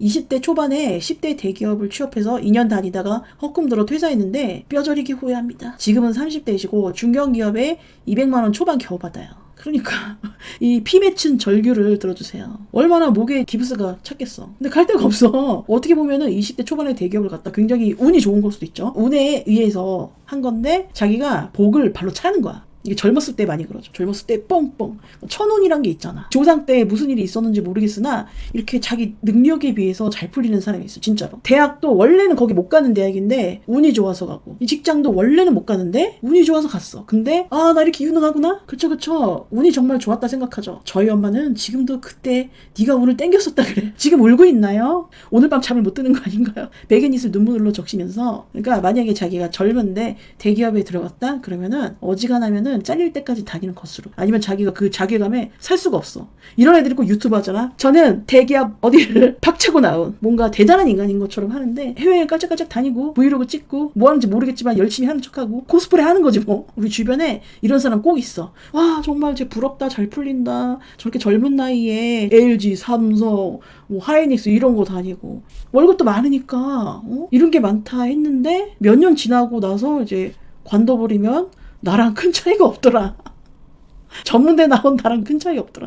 20대 초반에 10대 대기업을 취업해서 2년 다니다가 헛꿈 들어 퇴사했는데 뼈저리게 후회합니다. 지금은 30대이시고 중견기업에 200만 원 초반 겨우 받아요. 그러니까 이 피 맺힌 절규를 들어주세요. 얼마나 목에 기부스가 찼겠어. 근데 갈 데가 없어. 어떻게 보면은 20대 초반에 대기업을 갔다 굉장히 운이 좋은 걸 수도 있죠. 운에 의해서 한 건데 자기가 복을 발로 차는 거야. 이게 젊었을 때 많이 그러죠. 젊었을 때 뻥뻥. 천운이란 게 있잖아. 조상 때 무슨 일이 있었는지 모르겠으나 이렇게 자기 능력에 비해서 잘 풀리는 사람이 있어. 진짜로. 대학도 원래는 거기 못 가는 대학인데 운이 좋아서 가고 이 직장도 원래는 못 가는데 운이 좋아서 갔어. 근데 아 나 이렇게 유능하구나. 그쵸 그쵸. 운이 정말 좋았다 생각하죠. 저희 엄마는 지금도 그때 네가 운을 땡겼었다 그래. 지금 울고 있나요? 오늘 밤 잠을 못 드는 거 아닌가요? 베갯잇을 눈물로 적시면서 그러니까 만약에 자기가 젊은데 대기업에 들어갔다 그러면은 어지간하면은 잘릴 때까지 다니는 것으로. 아니면 자기가 그 자괴감에 살 수가 없어. 이런 애들이 꼭 유튜브 하잖아. 저는 대기업 어디를 박차고 나온 뭔가 대단한 인간인 것처럼 하는데 해외에 깔짝깔짝 다니고 브이로그 찍고 뭐 하는지 모르겠지만 열심히 하는 척하고 코스프레 하는 거지 뭐. 우리 주변에 이런 사람 꼭 있어. 와 정말 쟤 부럽다 잘 풀린다. 저렇게 젊은 나이에 LG 삼성 뭐 하이닉스 이런 거 다니고. 월급도 많으니까 어? 이런 게 많다 했는데 몇 년 지나고 나서 이제 관둬버리면 나랑 큰 차이가 없더라. 전문대 나온 나랑 큰 차이 없더라.